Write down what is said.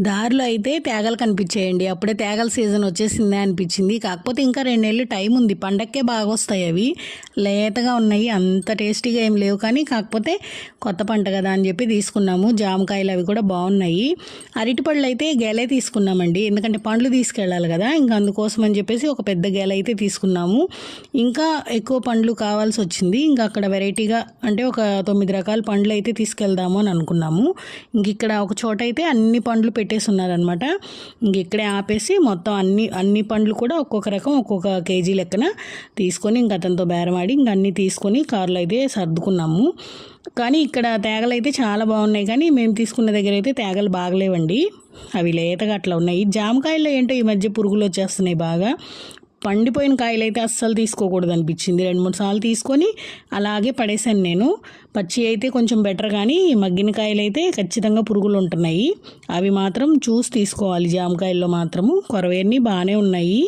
దారిలో అయితే తేగలు కనిపించాయండి. అప్పుడే తేగల సీజన్ వచ్చేసిందే అనిపించింది. కాకపోతే ఇంకా రెండు నెలలు టైం ఉంది. పండక్కే బాగా వస్తాయి అవి. లేతగా ఉన్నాయి. అంత టేస్టీగా ఏం లేవు. కానీ కాకపోతే కొత్త పంట కదా అని చెప్పి తీసుకున్నాము. జామకాయలు అవి కూడా బాగున్నాయి. అరటిపళ్ళు అయితే గెలే తీసుకున్నామండి. ఎందుకంటే పండ్లు తీసుకెళ్ళాలి కదా. ఇంకా అందుకోసం అని చెప్పేసి ఒక పెద్ద గెల అయితే తీసుకున్నాము. ఇంకా ఎక్కువ పండ్లు కావాల్సి వచ్చింది. ఇంకా అక్కడ వెరైటీగా అంటే ఒక తొమ్మిది రకాల పండ్లు అయితే తీసుకెళ్దాము అని అనుకున్నాము. ఇంక ఇక్కడ ఒక చోట అయితే అన్ని పండ్లు పెట్టి పెట్టేసి ఉన్నారనమాట ఇంక ఇక్కడే ఆపేసి మొత్తం అన్ని అన్ని పండ్లు కూడా ఒక్కొక్క రకం ఒక్కొక్క కేజీ లెక్కన తీసుకొని ఇంక అతనితో బేరమాడి ఇంక అన్నీ తీసుకొని కారులో అయితే సర్దుకున్నాము. కానీ ఇక్కడ తేగలు అయితే చాలా బాగున్నాయి. కానీ మేము తీసుకున్న దగ్గర అయితే తేగలు బాగలేవండి. అవి లేతగా అట్లా ఉన్నాయి. జామకాయల్లో ఏంటో ఈ మధ్య పురుగులు వచ్చేస్తున్నాయి బాగా. పండిపోయిన కాయలు అయితే అస్సలు తీసుకోకూడదు అనిపించింది. రెండు మూడు సార్లు తీసుకొని అలాగే పడేశాను నేను. పచ్చి అయితే కొంచెం బెటర్ కానీ మగ్గిన కాయలు అయితే ఖచ్చితంగా పురుగులు ఉంటున్నాయి. అవి మాత్రం చూసి తీసుకోవాలి జామకాయల్లో మాత్రము. కొరవేన్ని బాగానే ఉన్నాయి.